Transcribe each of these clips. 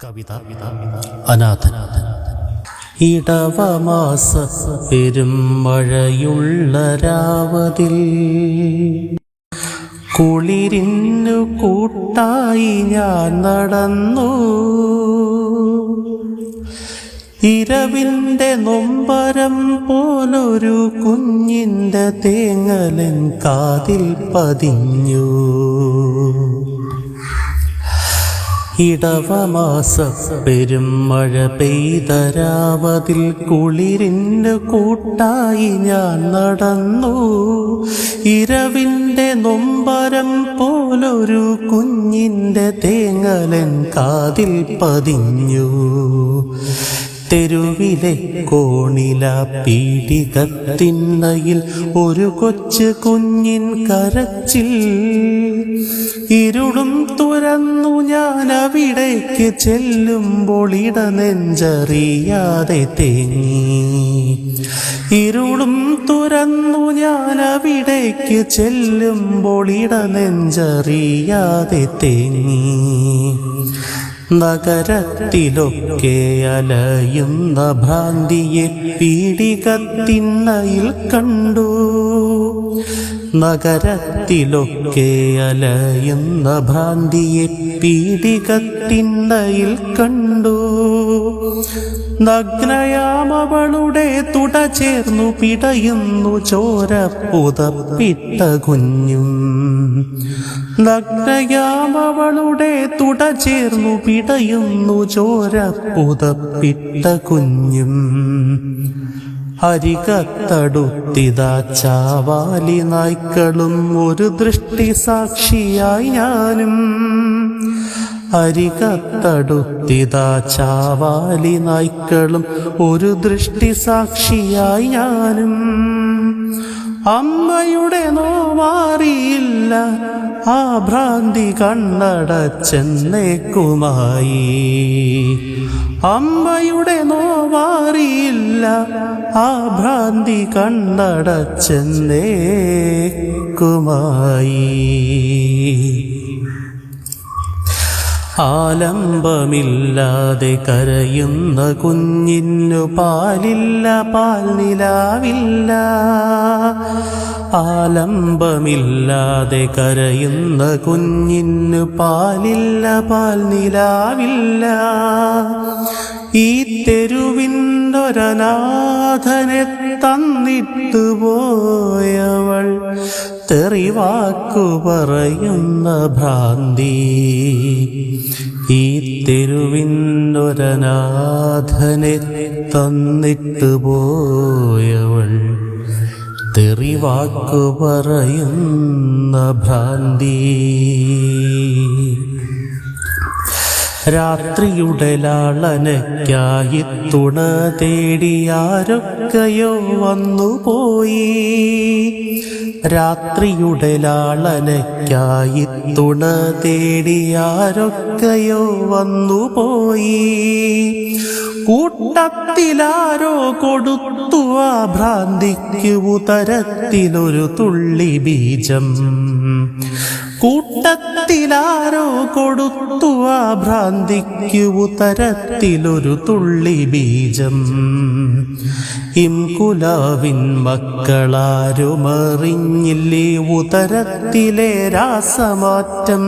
കവിത അനാഥ ഇടവമാസ പെരുമഴയുള്ള രാവതിൽ കുളിരിന്നു കൂട്ടായി ഞാൻ നടന്നു. ഇരവിന്റെ നൊമ്പരം പോലൊരു കുഞ്ഞിന്റെ തേങ്ങലൻ കാതിൽ പതിഞ്ഞു. ഇടവമാസ പെരുമഴ പെയ്തരാവതിൽ കുളിരിന് കൂട്ടായി ഞാൻ നടന്നു. ഇരവിന്റെ നൊമ്പരം പോലൊരു കുഞ്ഞിന്റെ തേങ്ങലൻ കാതിൽ പതിഞ്ഞു. തെരുവിലെ കോണില പീഡികത്തിണ്ണയിൽ ഒരു കൊച്ചു കുഞ്ഞിൻ കരച്ചിൽ. ഇരുളും തുറന്നു ഞാൻ അവിടേക്ക് ചെല്ലുമ്പോൾ ഇട നെഞ്ചറിയാതെ തേങ്ങി. ഇരുളും തുറന്നു ഞാൻ അവിടേക്ക് ചെല്ലുമ്പോൾ ഇട നെഞ്ചറിയാതെ തേങ്ങി. നഗരത്തിലൊക്കെ അലയുന്ന ഭ്രാന്തിയെ പീഡികത്തിണ്ണയിൽ കണ്ടു. നഗരത്തിലൊക്കെ അലയുന്ന ഭ്രാന്തിയെ പീഡികത്തിണ്ണയിൽ കണ്ടു. നഗ്നയാമവളുടെ തുട ചേർന്നു പിടയുന്നു ചോര പുതപ്പിട്ട കുഞ്ഞും. നഗ്നയാമവളുടെ തുട ചേർന്നു പിടയുന്നു ചോര പുതപ്പിട്ട കുഞ്ഞും. അരികത്തടുത്തിതാ ചാവാലി നായ്ക്കളും ഒരു ദൃഷ്ടി സാക്ഷിയായി ഞാനും. അരികത്തടുത്തിതാ ചാവാലി നായ്ക്കളും ഒരു ദൃഷ്ടി സാക്ഷിയായി ഞാനും. അമ്മയുടെ നോവാറിയില്ല ആ ഭ്രാന്തി കണ്ണടച്ചെന്നേക്കുമായി. അമ്മയുടെ നോവാറിയില്ല ആ ഭ്രാന്തി കണ്ണടച്ചെന്നേക്കുമായി. ആലംബമില്ലാതെ കരയുന്ന കുഞ്ഞിന്നു പാലില്ല പാൽ നിലാവില്ല. ആലംബമില്ലാതെ കരയുന്ന കുഞ്ഞിന്നു പാലില്ല പാൽ നിലാവില്ല. ഈ തെരുവിന്റൊരനാഥനെ തന്നിട്ടു പോയവൾ തെറിവാക്കു പറയുന്ന ഭ്രാന്തി. ഈ തെരുവിന്റൊരനാഥനെ തന്നിട്ടു പോയവൾ തെറിവാക്കു പറയുന്ന ഭ്രാന്തി. രാത്രിയുടെ ലാളനയ്ക്കായി തുണ തേടിയാരൊക്കെയോ വന്നുപോയി. രാത്രിയുടെ ലാളനയ്ക്കായി തുണ തേടിയാരൊക്കെയോ വന്നുപോയി. കൂട്ടത്തിലാരോ കൊടുത്തു ആ ഭ്രാന്തിക്ക് ഉതരത്തിനൊരു തുള്ളി ബീജം. കൂട്ടത്തിലാരോ കൊടുത്തു ആ ഭ്രാന്തിക്ക് ഉത്തരത്തിലൊരു തുള്ളി ബീജം. ഇംകുലാവിൻ മക്കളാരുമറിഞ്ഞില്ലേ ഉത്തരത്തിലെ രാസമാറ്റം.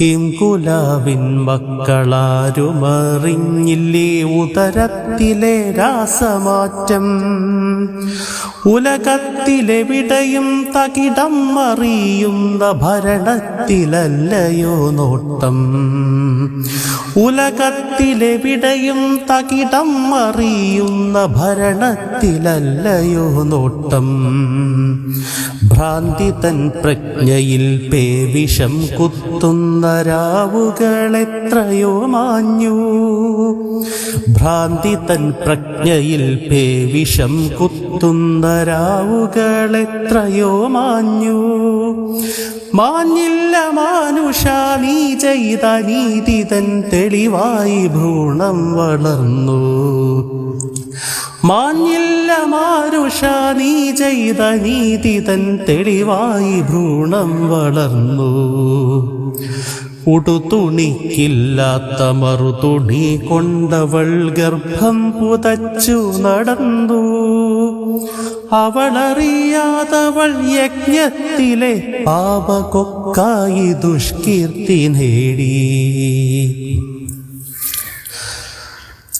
ഇംകുലാവിൻ മക്കളാരുമറിഞ്ഞില്ലേ ഉത്തരത്തിലെ രാസമാറ്റം. ഉലകത്തിലെവിടെയും തകിടം അറിയുന്ന ഭരണത്തിലല്ലയോ നോട്ടം. ഉലകത്തിലെവിടെയും തകിടം അറിയുന്ന ഭരണത്തിലല്ലയോ നോട്ടം. ഭ്രാന്തി തൻ പ്രജ്ഞയിൽ പേവിഷം കുത്തുന്ന രാവുകൾ എത്രയോ മാഞ്ഞു. ഭ്രാന്തി തൻ പ്രജ്ഞയിൽ പേവിഷം കുത്തുന്ന രാവുകൾ എത്രയോ മാഞ്ഞു. മാഞ്ഞില്ല മാനുഷ നീ ചെയ്ത നീതി തൻ തെളിവായി ഭ്രൂണം വളർന്നു. മാഞ്ഞില്ല മാരുഷ നീ ചെയ്ത നീതി തൻ തെളിവായി ഭ്രൂണം വളർന്നു. ഉടുതുണിക്കില്ലാത്ത മറുതുണി കൊണ്ടവൾ ഗർഭം പുതച്ചു നടന്നു. അവളറിയാതവൾ യജ്ഞത്തിലെ പാപകൊക്കായി ദുഷ്കീർത്തി നേടി.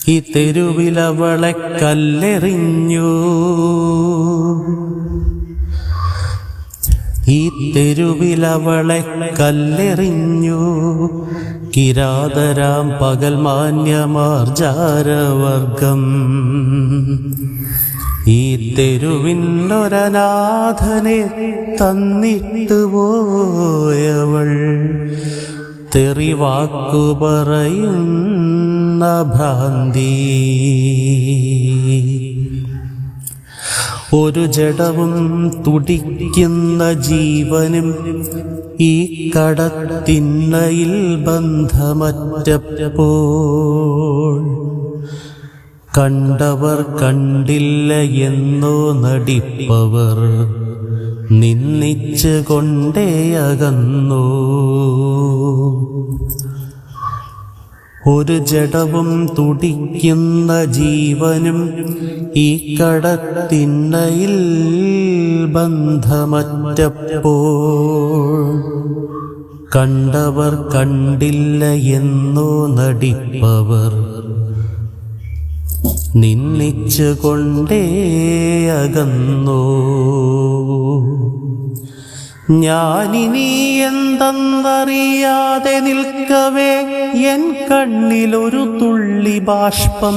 ഈ തെരുവിലവളെ കല്ലെറിഞ്ഞു. ഈ തെരുവിലവളെ കല്ലെറിഞ്ഞു. കിരാതരാം പകൽ മാന്യമാർജാരവർഗം. ഈ തെരുവിനൊരനാഥനെ തന്നിട്ടു പോയവൾ തെറിവാക്കു പറയുന്ന. ഭ്രാന്തി ഒരു ജഡവും തുടിക്കുന്ന ജീവനും ഈ കടത്തിന്നയിൽ ബന്ധമറ്റപ്പോൾ. കണ്ടവർ കണ്ടില്ല എന്നോ നടിപ്പവർ നിന്നിച്ചു കൊണ്ടേ അകന്നു. ഒരു ജഡവും തുടിക്കുന്ന ജീവനും ഈ കടത്തിന്നയിൽ ബന്ധമറ്റപ്പോൾ. കണ്ടവർ കണ്ടില്ല എന്നോ നടിപ്പവർ. നിന്നിച്ചുകൊണ്ടേ കൊണ്ടേ അകന്നു. ഞാനിനി എന്തെന്നറിയാതെ നിൽക്കവേ എൻ കണ്ണിലൊരു തുള്ളി ബാഷ്പം.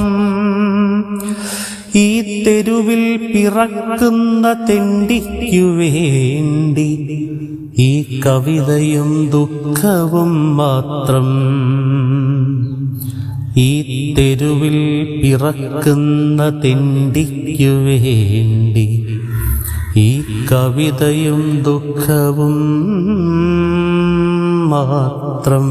ഈ തെരുവിൽ പിറക്കുന്ന തെണ്ടിക്കു വേണ്ടി ഈ കവിതയും ദുഃഖവും മാത്രം. ഈ തെരുവിൽ പിറക്കുന്ന തെണ്ടിക്കു വേണ്ടി ഈ കവിതയും ദുഃഖവും മാത്രം